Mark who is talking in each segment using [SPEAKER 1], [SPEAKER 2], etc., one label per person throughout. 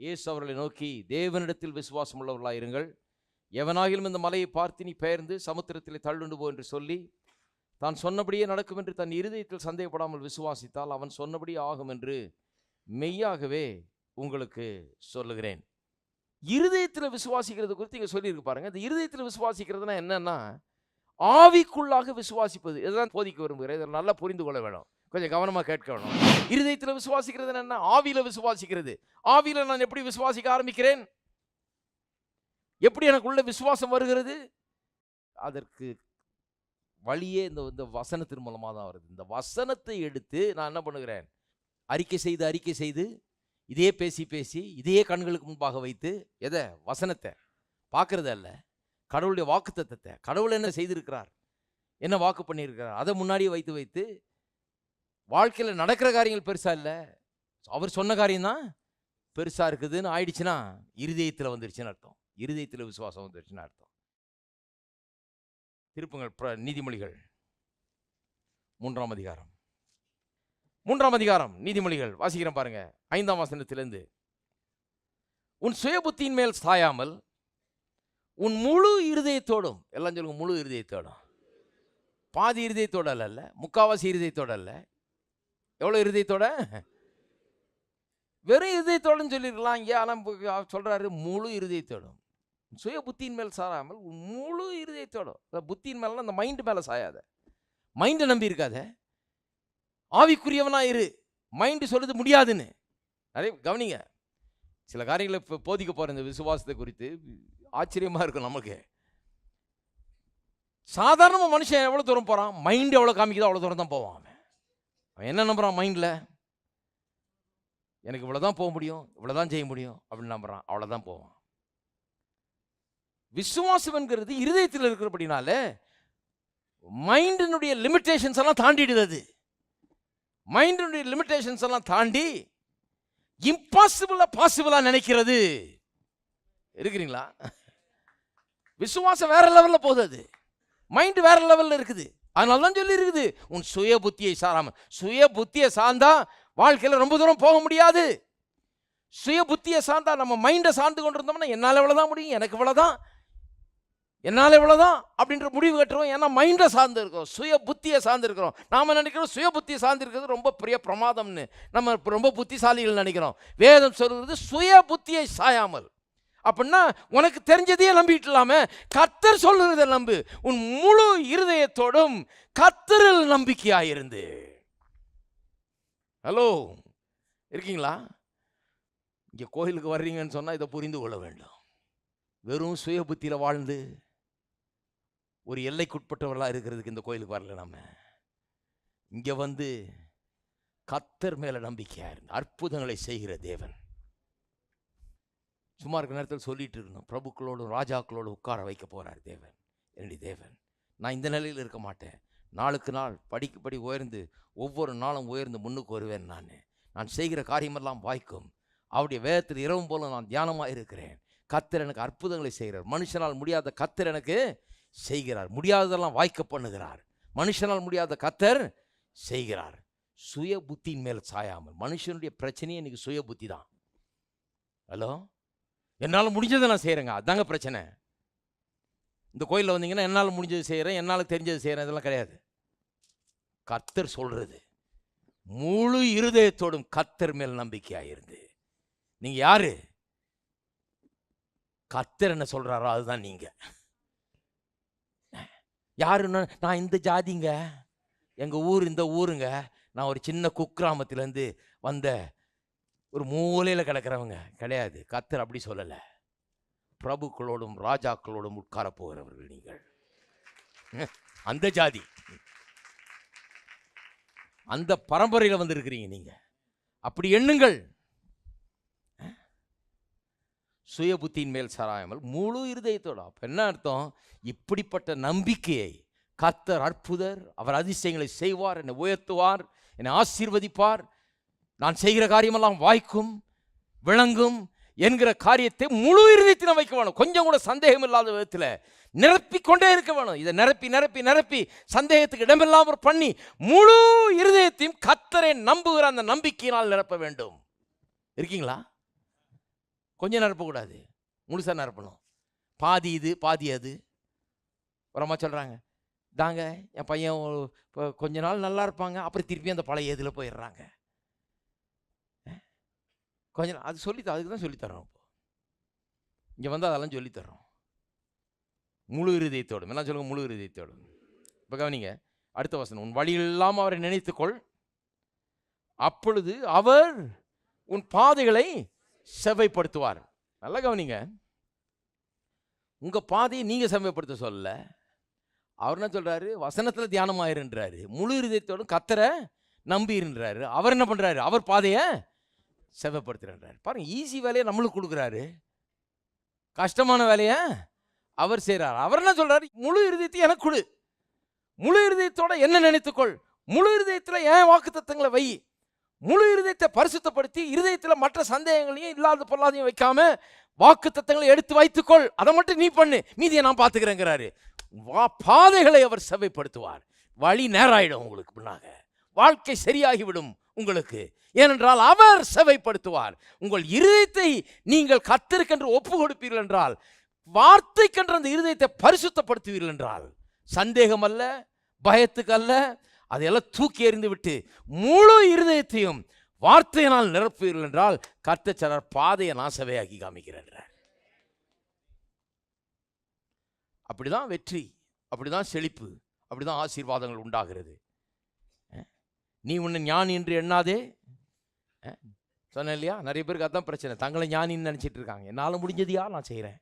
[SPEAKER 1] இயேசு அவர்களை நோக்கி தேவனிடத்தில் விசுவாசம் உள்ளவர்களாயிருங்கள் எவனாகிலும் இந்த மலையை பார்த்து நீ பெயர்ந்து சமுத்திரத்திலே தள்ளுண்டு போ என்று சொல்லி தான் சொன்னபடியே நடக்கும் என்று தன் இருதயத்தில் சந்தேகப்படாமல் விசுவாசித்தால் அவன் சொன்னபடி ஆகும் என்று மெய்யாகவே உங்களுக்கு சொல்லுகிறேன். இருதயத்தில் விசுவாசிக்கிறது குறித்து இங்கே சொல்லியிருக்கு பாருங்க. இந்த இருதயத்தில் விசுவாசிக்கிறதுனா என்னன்னா ஆவிக்குள்ளாக விசுவாசிப்பது. இதுதான் போதிக்க விரும்புகிறேன். இதை நல்லா புரிந்து கொள்ள வேணும். கொஞ்சம் கவனமாக கேட்கணும். இருதயத்தில் விசுவாசிக்கிறது என்ன ஆவியில் விசுவாசிக்கிறது. ஆவியில் நான் எப்படி விசுவாசிக்க ஆரம்பிக்கிறேன்? எப்படி எனக்குள்ள விசுவாசம் வருகிறது? அதற்கு வழியே இந்த இந்த வசனத்தின் மூலமாக தான் வருது. இந்த வசனத்தை எடுத்து நான் என்ன பண்ணுகிறேன்? அறிக்கை செய்து அறிக்கை செய்து இதே பேசி பேசி இதே கண்களுக்கு முன்பாக வைத்து எதை? வசனத்தை. பார்க்குறது அல்ல. கடவுளுடைய வாக்கு தத்தத்தை கடவுள் என்ன செய்திருக்கிறார்? என்ன வாக்கு பண்ணியிருக்கிறார்? அதை முன்னாடியே வைத்து வைத்து வாழ்க்கையில் நடக்கிற காரியங்கள் பெருசாக இல்லை. அவர் சொன்ன காரியம்தான் பெருசாக இருக்குதுன்னு ஆயிடுச்சுன்னா இருதயத்தில் வந்துருச்சுன்னு அர்த்தம். இருதயத்தில் விசுவாசம் வந்துருச்சுன்னு அர்த்தம். திருப்புங்கள் பிர- நீதிமொழிகள். மூன்றாம் அதிகாரம். மூன்றாம் அதிகாரம் நீதிமொழிகள். வாசிக்கிறேன் பாருங்க. ஐந்தாம் வசனத்திலிருந்து. உன் சுய புத்தியின் மேல் சாயாமல் உன் முழு இருதயத்தோடும் எல்லாம் சொல்லுங்க முழு இருதயத்தோடும். பாதி இருதயத்தோட அல்ல முக்காவாசி இருதயத்தோட அல்ல எவ்வளோ இருதயத்தோட? வெறும் இருதயத்தோடன்னு சொல்லியிருக்கலாம் இங்கே ஆனால் சொல்றாரு முழு இருதயத்தோடும். சுய புத்தியின் மேல் சாராமல் முழு இருதயத்தோடும். அதாவது புத்தியின் மேலாம் அந்த மைண்டு மேலே சாயாத. மைண்டை நம்பி இருக்காத. ஆவிக்குரியவனா இரு. மைண்டு சொல்லுது முடியாதுன்னு. நிறைய கவனிங்க. சில காரியங்களை இப்போ போதிக்க போகிற இந்த விசுவாசத்தை குறித்து. ஆச்சரியமாக இருக்கும் நமக்கு. சாதாரணமாக மனுஷன் எவ்வளோ தூரம் போகிறான் மைண்ட் எவ்வளோ காமிக்குதோ அவ்வளோ தூரம் தான் போவான் அவன் என்ன நம்புகிறான் மைண்டில் எனக்கு இவ்வளோ தான் போக முடியும் இவ்வளோ தான் செய்ய முடியும் அப்படின்னு நம்புறான். அவ்வளோதான் போவான். விசுவாசம் என்கிறது இருதயத்தில் இருக்கிறபடினால மைண்டினுடைய லிமிட்டேஷன்ஸ் எல்லாம் தாண்டிடுது அது. மைண்டினுடைய லிமிட்டேஷன்ஸ் எல்லாம் தாண்டி இம்பாசிபிளாக பாசிபிளாக நினைக்கிறது. இருக்கிறீங்களா? விசுவாசம் வேற லெவலில் போகுது அது. மைண்டு வேற லெவலில் இருக்குது. அதனால தான் சொல்லியிருக்குது உன் சுய புத்தியை சாராமல் சுய புத்தியை சார்ந்தா வாழ்க்கையில் ரொம்ப தூரம் போக முடியாது. சுய புத்தியை சார்ந்தா நம்ம மைண்டை சார்ந்து கொண்டு இருந்தோம்னா என்னால் இவ்வளோதான் முடியும் எனக்கு இவ்வளோதான் என்னால் இவ்வளோதான் அப்படின்ற முடிவு கட்டுறோம். ஏன்னா மைண்டை சார்ந்து இருக்கோம் சுய புத்தியை சார்ந்துருக்கிறோம் நாம் நினைக்கிறோம் சுய புத்தியை சார்ந்திருக்கிறது ரொம்ப பெரிய பிரமாதம்னு. நம்ம ரொம்ப புத்திசாலிகள் நினைக்கிறோம். வேதம் சொல்கிறது சுய புத்தியை சாயாமல். அப்படின்னா உனக்கு தெரிஞ்சதையே நம்பிட்டு இல்லாம கத்தர் சொல்லுறதை நம்பு. உன் முழு இருதயத்தோடும் கத்தரில் நம்பிக்கையாயிருந்து. ஹலோ இருக்கீங்களா? இங்கே கோயிலுக்கு வர்றீங்கன்னு சொன்னால் இதை புரிந்து கொள்ள வேண்டும். வெறும் சுய புத்தியில் வாழ்ந்து ஒரு எல்லைக்குட்பட்டவர்களாக இருக்கிறதுக்கு இந்த கோயிலுக்கு வரல நம்ம இங்கே வந்து கத்தர் மேலே நம்பிக்கையாக இருந்து அற்புதங்களை செய்கிற தேவன். சும்மா இருக்க நேரத்தில் சொல்லிட்டு இருக்கணும். பிரபுக்களோடும் ராஜாக்களோடும் உட்கார வைக்க போகிறார் தேவன். என்னுடைய தேவன்? நான் இந்த நிலையில் இருக்க மாட்டேன். நாளுக்கு நாள் படிக்கப்படி உயர்ந்து ஒவ்வொரு நாளும் உயர்ந்து முன்னுக்கு வருவேன் நான். நான் செய்கிற காரியமெல்லாம் வாய்க்கும். அவருடைய வேதத்தில் இரவும் போல நான் தியானமாக இருக்கிறேன். கத்தர் எனக்கு அற்புதங்களை செய்கிறார். மனுஷனால் முடியாத கத்தர் எனக்கு செய்கிறார். முடியாததெல்லாம் வாய்க்க பண்ணுகிறார். மனுஷனால் முடியாத கத்தர் செய்கிறார். சுய புத்தியின் மேல் சாயாமல். மனுஷனுடைய பிரச்சனையே இன்னைக்கு சுய புத்தி தான் ஹலோ என்னால் முடிஞ்சதை நான் செய்கிறேங்க அதாங்க பிரச்சனை. இந்த கோயிலில் வந்தீங்கன்னா என்னால் முடிஞ்சது செய்கிறேன் என்னால் தெரிஞ்சது செய்கிறேன் இதெல்லாம் கிடையாது. கத்தர் சொல்கிறது முழு இருதயத்தோடும் கத்தர் மேல் நம்பிக்கையாக இருந்து. நீங்கள் யார்? கத்தர் என்ன சொல்கிறாரோ அதுதான் நீங்கள் யாருன்னா நான் இந்த ஜாதிங்க. எங்கள் ஊர் இந்த ஊருங்க. நான் ஒரு சின்ன குக்கிராமத்திலேருந்து வந்த ஒரு மூலையில் கிடக்கிறவங்க கிடையாது. கத்தர் அப்படி சொல்லலை. பிரபுக்களோடும் ராஜாக்களோடும் உட்கார போகிறவர்கள் நீங்கள். அந்த ஜாதி. அந்த பரம்பரையில் வந்திருக்கிறீங்க நீங்கள் அப்படி எண்ணுங்கள். சுய புத்தியின் மேல் சாராயாமல் முழு இருதயத்தோட. அப்போ என்ன அர்த்தம்? இப்படிப்பட்ட நம்பிக்கையை கத்தர் அற்புதர் அவர் அதிசயங்களை செய்வார் என்னை உயர்த்துவார் என்னை ஆசீர்வதிப்பார் நான் செய்கிற காரியமெல்லாம் வாய்க்கும் விளங்கும் என்கிற காரியத்தை முழு இறுதியத்தில் வைக்க வேணும். கொஞ்சம் கூட சந்தேகம் இல்லாத விதத்தில் நிரப்பிக்கொண்டே இருக்க வேணும். இதை நிரப்பி நிரப்பி நிரப்பி சந்தேகத்துக்கு இடமில்லாமல் பண்ணி முழு இருதயத்தையும் கத்தரை நம்புகிற அந்த நம்பிக்கையினால் நிரப்ப வேண்டும். இருக்கீங்களா? கொஞ்சம் நிரப்பக்கூடாது. முழுசாக நிரப்பணும். பாதி இது பாதி அது. ஒரு சொல்கிறாங்க தாங்க என் பையன் இப்போ கொஞ்ச நாள் நல்லா இருப்பாங்க அப்புறம் திருப்பி அந்த பழைய இதில் போயிடுறாங்க. கொஞ்ச நாள் அது சொல்லி அதுக்கு தான் சொல்லித்தரோம் இப்போ இங்கே வந்து அதெல்லாம் சொல்லித்தரோம் முழு இருதயத்தோடும் எல்லாம் சொல்லுங்க முழு இருதயத்தோடும் இப்போ கவனிங்க அடுத்த வசனம் உன் வழியெல்லாம் அவரை நினைத்துக்கொள். அப்பொழுது அவர் உன் பாதைகளை செவ்வைப்படுத்துவார். நல்லா கவனிங்க. உங்கள் பாதையை நீங்கள் செவ்வைப்படுத்த சொல்லலை அவர் என்ன சொல்கிறாரு வசனத்தில் தியானமாயிருன்றாரு. முழு இருதயத்தோடும் கத்தரை நம்பியிருன்றாரு அவர் என்ன பண்ணுறாரு அவர் பாதையை செவப்படுத்துகிறார் பாருங்க ஈஸி வேலையை நம்மளுக்கு கொடுக்குறாரு. கஷ்டமான வேலையை அவர் செய்கிறார் அவர் என்ன சொல்றாரு? முழு இருதயத்தை எனக்கு கொடு. முழு இருதயத்தோட என்ன நினைத்துக்கொள். முழு இருதயத்தில் ஏன் வாக்கு தத்துவங்களை வை. முழு இருதயத்தை பரிசுத்தப்படுத்தி இருதயத்தில் மற்ற சந்தேகங்களையும் இல்லாத பொருளாதையும் வைக்காம வாக்கு தத்தங்களை எடுத்து வைத்துக்கொள். அதை மட்டும் நீ பண்ணு. மீதியை நான் பார்த்துக்கிறேங்கிறாரு. வா பாதைகளை அவர் செவைப்படுத்துவார். வழி நேராயிடும் உங்களுக்கு பின்னாக வாழ்க்கை சரியாகிவிடும். உங்களுக்கு. ஏனென்றால் அவர் செவைப்படுத்துவார். உங்கள் இருதயத்தை நீங்கள் கத்திருக்கென்று ஒப்பு கொடுப்பீர்கள் என்றால் வார்த்தைக்கென்ற அந்த இருதயத்தை பரிசுத்தப்படுத்துவீர்கள் என்றால் சந்தேகம் அல்ல பயத்துக்கு அல்ல அதையெல்லாம் தூக்கி எறிந்து விட்டு முழு இருதயத்தையும் வார்த்தையினால் நிரப்புவீர்கள் என்றால் கர்த்தச்சரர் பாதையை நான் காமிக்கிறார் அப்படிதான் வெற்றி அப்படிதான் செழிப்பு அப்படிதான் ஆசீர்வாதங்கள் உண்டாகிறது. நீ உன்னை ஞானி என்று எண்ணாதே. சொன்னேன் இல்லையா? நிறைய பேருக்கு அதான் பிரச்சனை. தங்களை ஞானின்னு நினச்சிட்டு இருக்காங்க. என்னால் முடிஞ்சதையா நான் செய்கிறேன்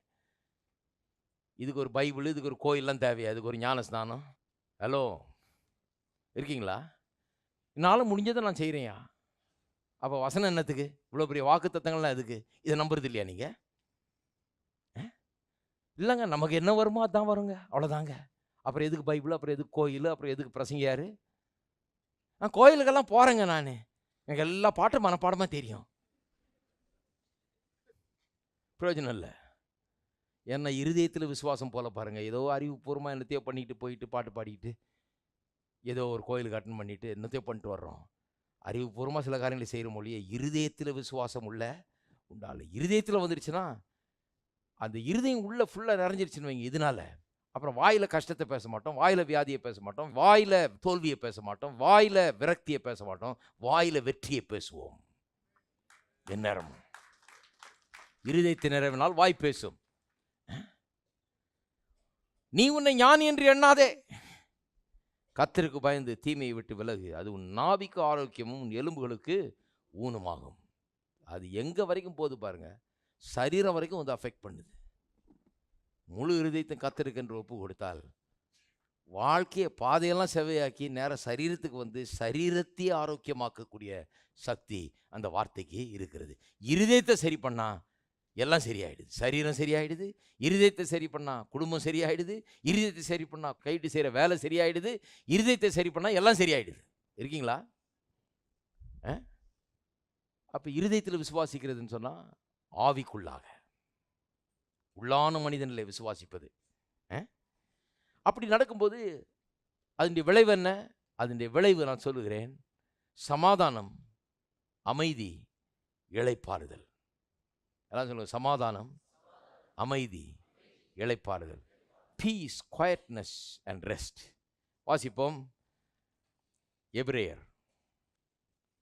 [SPEAKER 1] இதுக்கு ஒரு பைபிள் இதுக்கு ஒரு கோயிலெலாம் தேவையா? இதுக்கு ஒரு ஞான ஸ்நானம் ஹலோ? இருக்கீங்களா? என்னால் முடிஞ்சதை நான் செய்கிறேன்யா அப்போ வசனம் என்னத்துக்கு? இவ்வளோ பெரிய வாக்கு தத்தங்கள்லாம் எதுக்கு? இதை நம்புறது இல்லையா நீங்கள் இல்லைங்க நமக்கு என்ன வருமோ அதான் வருங்க. அவ்வளோதாங்க அப்புறம் எதுக்கு பைபிள்? அப்புறம் எதுக்கு கோயில்? அப்புறம் எதுக்கு பிரசங்கியாரு நான் கோயிலுக்கெல்லாம் போகிறேங்க நான். எனக்கு எல்லா பாட்டும் மனப்பாடமாக தெரியும். பிரயோஜனம் இல்லை. என்ன இருதயத்தில் விசுவாசம் போல பாருங்கள் ஏதோ அறிவுபூர்வமாக என்னத்தையோ பண்ணிட்டு போயிட்டு பாட்டு பாடிக்கிட்டு ஏதோ ஒரு கோயிலுக்கு அட்டன் பண்ணிட்டு என்னத்தையோ பண்ணிட்டு வர்றோம். அறிவுபூர்வமாக சில காரியங்களை செய்கிற மொழியை இருதயத்தில் விசுவாசம் உள்ள உண்டால இருதயத்தில் வந்துருச்சுன்னா அந்த இருதயம் உள்ளே ஃபுல்லாக நிறைஞ்சிருச்சுன்னு வைங்க. இதனால அப்புறம் வாயில் கஷ்டத்தை பேச மாட்டோம் வாயில் வியாதியை பேச மாட்டோம் வாயில் தோல்வியை பேச மாட்டோம் வாயில் விரக்தியை பேச மாட்டோம் வாயில் வெற்றியை பேசுவோம். எந்நேரம் இருதயத்தை நிறைவினால் வாய் பேசும். நீ உன்னை ஞானி என்று எண்ணாதே. கத்திற்கு பயந்து தீமையை விட்டு விலகு. அது உன் நாவிக்கு ஆரோக்கியமும் உன் எலும்புகளுக்கு ஊனமாகும். அது எங்கே வரைக்கும் போது பாருங்கள் சரீரம் வரைக்கும் வந்து அஃபெக்ட் பண்ணுது. முழு இருதயத்தை கத்திருக்கின்ற ஒப்பு கொடுத்தால் வாழ்க்கையை பாதையெல்லாம் செவையாக்கி நேர சரீரத்துக்கு வந்து சரீரத்தையே ஆரோக்கியமாக்கக்கூடிய சக்தி அந்த வார்த்தைக்கு இருக்கிறது. இருதயத்தை சரி பண்ணா எல்லாம் சரியாயிடுது. சரீரம் சரியாயிடுது இருதயத்தை சரி பண்ணால் குடும்பம் சரியாயிடுது இருதயத்தை சரி பண்ணா கைட்டு செய்கிற வேலை சரியாயிடுது இருதயத்தை சரி பண்ணால் எல்லாம் சரியாயிடுது. இருக்கீங்களா? அப்போ இருதயத்தில் விசுவாசிக்கிறதுன்னு சொன்னால் ஆவிக்குள்ளாக. உள்ளான மனிதனில் விசுவாசிப்பது. அப்படி நடக்கும்போது அதனுடைய விளைவு என்ன? அதனுடைய விளைவு நான் சொல்லுகிறேன். சமாதானம் அமைதி இழைப்பாறுதல் எல்லாம் சொல்லுங்க சமாதானம் அமைதி இழைப்பாறுதல் பீஸ் குவயட்னஸ் அண்ட் ரெஸ்ட் வாசிப்போம். எபிரேயர்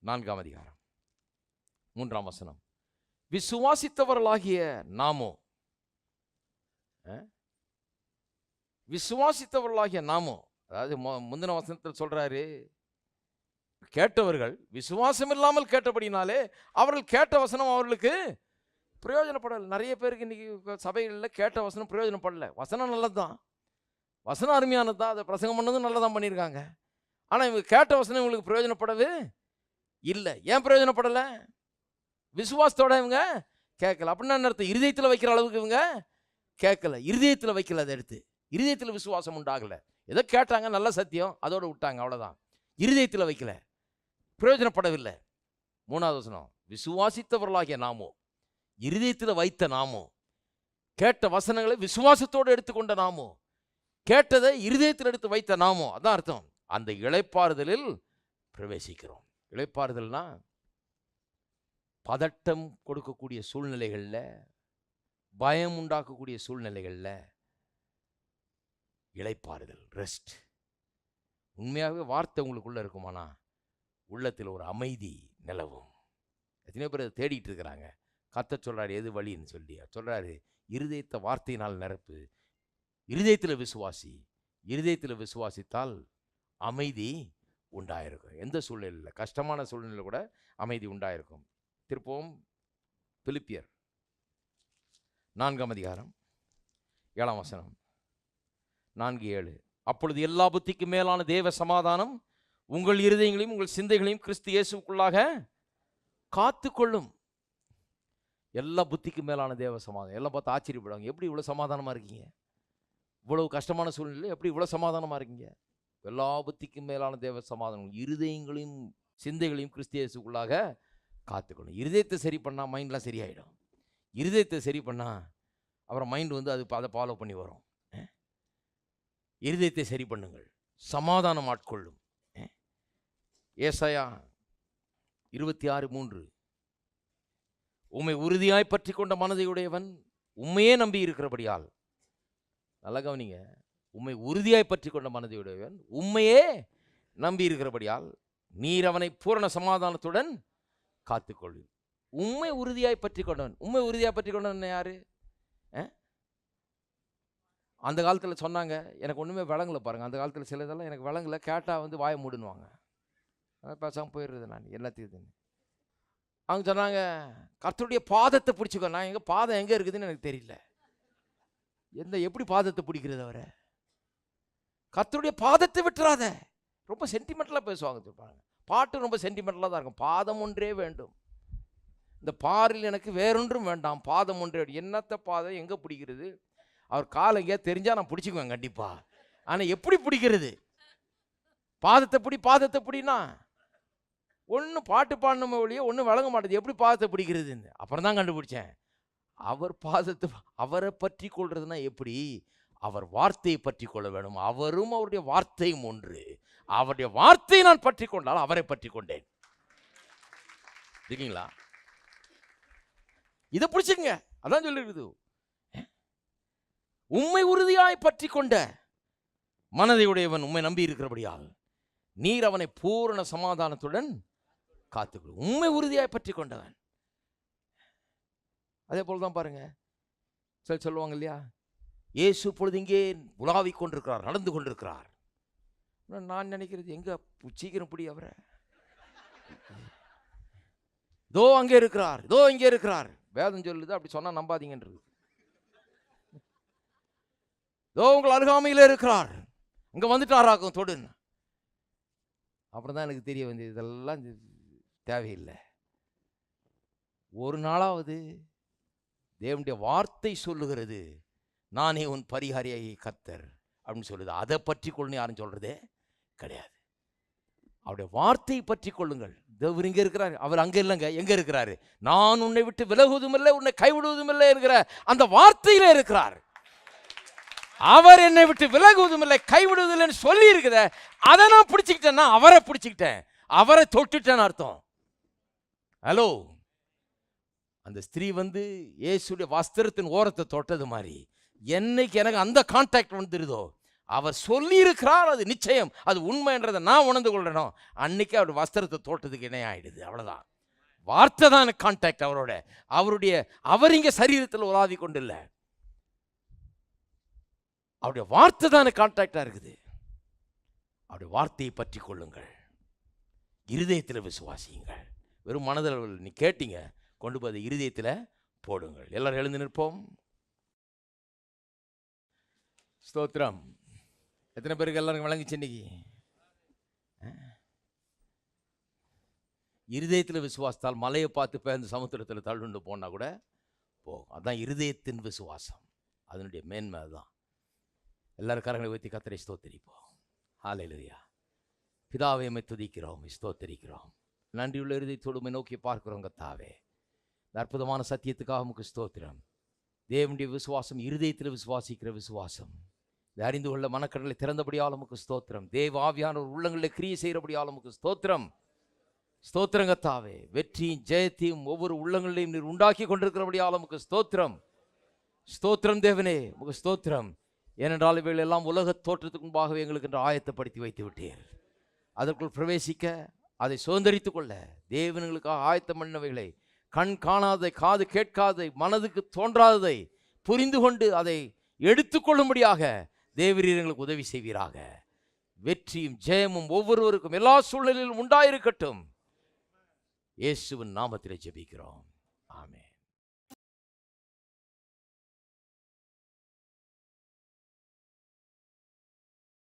[SPEAKER 1] நான்காம் அதிகாரம் மூன்றாம் வசனம். விசுவாசித்தவர்களாகிய நாமோ விசுவாசித்தவர்களாகிய நாமோ அதாவது முந்தின வசனத்தில் சொல்கிறாரு கேட்டவர்கள் விசுவாசம் இல்லாமல் கேட்டபடினாலே அவர்கள் கேட்ட வசனம் அவர்களுக்கு பிரயோஜனப்படல. நிறைய பேருக்கு இன்னைக்கு சபைகளில் கேட்ட வசனம் பிரயோஜனப்படல. வசனம் நல்லதுதான். வசனம் அருமையானது தான் அதை பிரசங்கம் பண்ணதும் நல்லதான் பண்ணியிருக்காங்க. ஆனால் இவங்க கேட்ட வசனம் இவங்களுக்கு பிரயோஜனப்படவே இல்லை. ஏன் பிரயோஜனப்படலை? விசுவாசத்தோட இவங்க கேட்கல. அப்படின்னா என்ன இருதயத்தில் வைக்கிற அளவுக்கு இவங்க கேட்கல. இருதயத்தில் வைக்கல அதை எடுத்து. இருதயத்தில் விசுவாசம் உண்டாகலை. ஏதோ கேட்டாங்க நல்ல சத்தியம் அதோட விட்டாங்க அவ்வளோதான் இருதயத்தில் வைக்கல. பிரயோஜனப்படவில்லை. மூணாவது வசனம் விசுவாசித்தவர்களாகிய நாமோ இருதயத்தில் வைத்த நாமோ கேட்ட வசனங்களை விசுவாசத்தோடு எடுத்துக்கொண்ட நாமோ கேட்டதை இருதயத்தில் எடுத்து வைத்த நாமோ. அதான் அர்த்தம். அந்த இழைப்பாறுதலில் பிரவேசிக்கிறோம். இழைப்பாறுதல்னா பதட்டம் கொடுக்கக்கூடிய சூழ்நிலைகளில் பயம் உண்டாக்கக்கூடிய சூழ்நிலைகளில் இழைப்பாறுதல் ரெஸ்ட் உண்மையாகவே வார்த்தை உங்களுக்குள்ள இருக்குமானா? உள்ளத்தில் ஒரு அமைதி நிலவும். எத்தனையோ பேர் அதை தேடிட்டு இருக்கிறாங்க. கத்த சொல்கிறாரு எது வழின்னு சொல்லி. சொல்றாரு இருதயத்தை வார்த்தையினால் நிரப்பு. இருதயத்தில் விசுவாசி. இருதயத்தில் விசுவாசித்தால் அமைதி உண்டாயிருக்கும். எந்த சூழ்நிலையில்? கஷ்டமான சூழ்நிலையில் கூட அமைதி உண்டாயிருக்கும். திருப்பவும் பிலிப்பியர் நான்காம் அதிகாரம் ஏழாம் வசனம். நான்கு ஏழு. அப்பொழுது எல்லா புத்திக்கும் மேலான தேவ சமாதானம் உங்கள் இருதயங்களையும் உங்கள் சிந்தைகளையும் கிறிஸ்து இயேசுக்குள்ளாக காத்து கொள்ளும் எல்லா புத்திக்கும் மேலான தேவ சமாதானம். எல்லாம் பார்த்து ஆச்சரியப்படுவாங்க எப்படி இவ்வளோ சமாதானமாக இருக்கீங்க? இவ்வளவு கஷ்டமான சூழ்நிலை எப்படி இவ்வளோ சமாதானமாக இருக்கீங்க? எல்லா புத்திக்கும் மேலான தேவ சமாதானம் இருதயங்களையும் சிந்தைகளையும் கிறிஸ்து இயேசுக்குள்ளாக காத்துக்கணும் இருதயத்தை சரி பண்ணால் மைண்ட்லாம் சரியாயிடும். இருதயத்தை சரி பண்ணால் அப்புறம் மைண்டு வந்து அது அதை ஃபாலோ பண்ணி வரும். இருதயத்தை சரி பண்ணுங்கள். சமாதானம் ஆட்கொள்ளும். ஏசாயா இருபத்தி ஆறு மூன்று. உம்மை உறுதியாய் பற்றி கொண்ட மனதையுடையவன் உண்மையே நம்பி இருக்கிறபடியால் நல்லா கவனிங்க உம்மை உறுதியாய் பற்றி கொண்ட மனதையுடையவன் உண்மையே நம்பி இருக்கிறபடியால் நீர் அவனை பூரண சமாதானத்துடன் காத்துக்கொள்ளும் உண்மை உறுதியாய் பற்றி கொண்டவன். உண்மை உறுதியாக பற்றி கொண்டவன் யாரு? அந்த காலத்தில் சொன்னாங்க எனக்கு ஒன்றுமே விளங்கலை பாருங்கள் அந்த காலத்தில் சில இதெல்லாம் எனக்கு விளங்கலை கேட்டால் வந்து வாயை மூடுனுவாங்க அதான் பேசாமல் போயிடுறது நான் எல்லாத்தையும் அவங்க சொன்னாங்க கர்த்தருடைய பாதத்தை பிடிச்சிக்கோ. நான் எங்கள் பாதம் எங்கே இருக்குதுன்னு எனக்கு தெரியல. எந்த எப்படி பாதத்தை பிடிக்கிறது அவரை? கர்த்தருடைய பாதத்தை விட்டுறாத. ரொம்ப சென்டிமெண்டலாக பேசுவாங்க சொல்றாங்க பாட்டு ரொம்ப சென்டிமெண்டலாக தான் இருக்கும். பாதம் ஒன்றே வேண்டும். இந்த பாரில் எனக்கு வேறொன்றும் வேண்டாம். பாதம் ஒன்றே என்னத்த பாதம் எங்கே பிடிக்கிறது? அவர் காலை எங்கேயா தெரிஞ்சால் நான் பிடிச்சிக்குவேன் கண்டிப்பாக ஆனால் எப்படி பிடிக்கிறது? பாதத்தை பிடி பாதத்தை பிடினா ஒன்று பாட்டு பாடணுமே ஒழிய ஒன்றும் வழங்க மாட்டேது. எப்படி பாதத்தை பிடிக்கிறதுன்னு? அப்புறம் தான் கண்டுபிடிச்சேன். அவர் பாதத்தை அவரை பற்றி கொள்றதுன்னா எப்படி? அவர் வார்த்தையை பற்றி கொள்ள வேணும் அவரும் அவருடைய வார்த்தையும் ஒன்று. அவருடைய வார்த்தையை நான் பற்றி கொண்டால் அவரை பற்றி கொண்டேன். இருக்கீங்களா இதை பிடிச்சிங்க அதான் சொல்லிருக்குது. உண்மை உறுதியாய் பற்றி கொண்ட மனதை உடையவன் உண்மை நம்பி இருக்கிறபடியால் நீர் அவனை பூரண சமாதானத்துடன் காத்துக்கொள். உண்மை உறுதியாய் பற்றி கொண்டவன் அதே போல தான் பாருங்க. சரி சொல்லுவாங்க இல்லையா? இயேசு இப்பொழுது இங்கே உலாவிக் கொண்டிருக்கிறார் நடந்து கொண்டிருக்கிறார். நான் நினைக்கிறது எங்க சீக்கிரம் பிடி அவரை. இதோ அங்கே இருக்கிறார் இதோ இங்கே இருக்கிறார். வேதம் சொல்லுது அப்படி சொன்னா நம்பாதீங்கன்றது. ஏதோ உங்கள் அருகாமையில் இருக்கிறார். இங்க வந்துட்டாராக்கும் தொடுன்னு. அப்புறம் தான் எனக்கு தெரிய வந்தது இதெல்லாம் தேவையில்லை. ஒரு நாளாவது தேவனுடைய வார்த்தை சொல்லுகிறது நானே உன் பரிகாரியாகி கத்தர் அப்படின்னு சொல்லுது. அதை பற்றி கொள்ளுன்னு யாரும் சொல்றதே கிடையாது. அவருடைய வார்த்தையை பற்றி கொள்ளுங்கள். தேவர் இங்க இருக்கிறார். அவர் அங்க இல்லைங்க எங்க இருக்கிறாரு? நான் உன்னை விட்டு விலகுவதும் இல்லை உன்னை கைவிடுவதும் இல்லை என்கிற அந்த வார்த்தையில இருக்கிறார். அவர் என்னை விட்டு விலகுவதும் இல்லை கைவிடுவதில்லைன்னு சொல்லி இருக்குத அதை நான் பிடிச்சிக்கிட்டேன்னா அவரை பிடிச்சிக்கிட்டேன். அவரை தொட்டுட்டேன்னு அர்த்தம். ஹலோ அந்த ஸ்திரீ வந்து இயேசுடைய வஸ்திரத்தின் ஓரத்தை தொட்டது மாதிரி. என்னைக்கு எனக்கு அந்த கான்டாக்ட் வந்துருதோ அவர் சொல்லியிருக்கிறார் அது நிச்சயம். அது உண்மைன்றதை நான் உணர்ந்து கொள்றேனோ அன்னைக்கு அவர் வஸ்திரத்தை தோட்டத்துக்கு இணையாயிடுது. அவ்வளோதான் வார்த்தை தான் கான்டாக்ட் அவரோட. அவருடைய அவர் இங்கே சரீரத்தில் உலாதி கொண்டு இல்லை அவருடைய வார்த்தை தான் கான்டாக்டாக இருக்குது. அவருடைய வார்த்தையை பற்றி கொள்ளுங்கள். இருதயத்தில் விசுவாசியுங்கள். வெறும் மனதில் நீ கேட்டீங்க கொண்டு போய் இருதயத்தில் போடுங்கள். எல்லாரும் எழுந்து நிற்போம். ஸ்தோத்திரம். எத்தனை பேருக்கு எல்லாருக்கும் விளங்குச்சு இன்னைக்கு? இருதயத்தில் விசுவாசத்தால் மலையை பார்த்து பேர்ந்து சமுத்திரத்தில் தள்ளுண்டு போனா கூட போகும். அதான் இருதயத்தின் விசுவாசம். அதனுடைய மேன்மை அதுதான். எல்லாரும் கரங்களை ஊற்றி கத்தரை ஸ்தோத்தரிப்போம். ஹalleluya பிதாவை அமை துதிக்கிறோம் ஸ்தோத்தரிக்கிறோம். நன்றியுள்ள இருதயத்தோடுமை நோக்கி பார்க்கிறோம் கத்தாவே இந்த அற்புதமான சத்தியத்துக்காக உமக்கு ஸ்தோத்திரம். தேவனுடைய விசுவாசம் இருதயத்தில் விசுவாசிக்கிற விசுவாசம். இதை அறிந்து கொள்ள மனக்கடலை திறந்தபடியால் உமக்கு ஸ்தோத்திரம். தேவ ஆவியான உள்ளங்களில் கிரியை செய்கிறபடியால் உமக்கு ஸ்தோத்திரம். ஸ்தோத்திரங்கத்தாவே வெற்றியும் ஜெயத்தையும் ஒவ்வொரு உள்ளங்களிலையும் நீர் உண்டாக்கி கொண்டிருக்கிறபடியால் உமக்கு ஸ்தோத்திரம். ஸ்தோத்திரம் தேவனே உமக்கு ஸ்தோத்திரம். ஏனென்றால் இவைகள் எல்லாம் உலக தோற்றத்துக்கு முன்பாகவே எங்களுக்கு என்று ஆயத்தப்படுத்தி வைத்து விட்டீர். அதற்குள் பிரவேசிக்க அதை சுதந்திரித்து கொள்ள தேவனுங்களுக்காக ஆயத்தம் பண்ணவைகளை கண் காணாதை காது கேட்காததை மனதுக்கு தோன்றாததை புரிந்து கொண்டு அதை எடுத்துக்கொள்ளும்படியாக தேவரீர் எங்களுக்கு உதவி செய்வீராக. வெற்றியும் ஜெயமும் ஒவ்வொருவருக்கும் எல்லா சூழ்நிலையிலும் உண்டாயிருக்கட்டும். இயேசுவின் நாமத்தில் ஜெபிக்கிறோம்.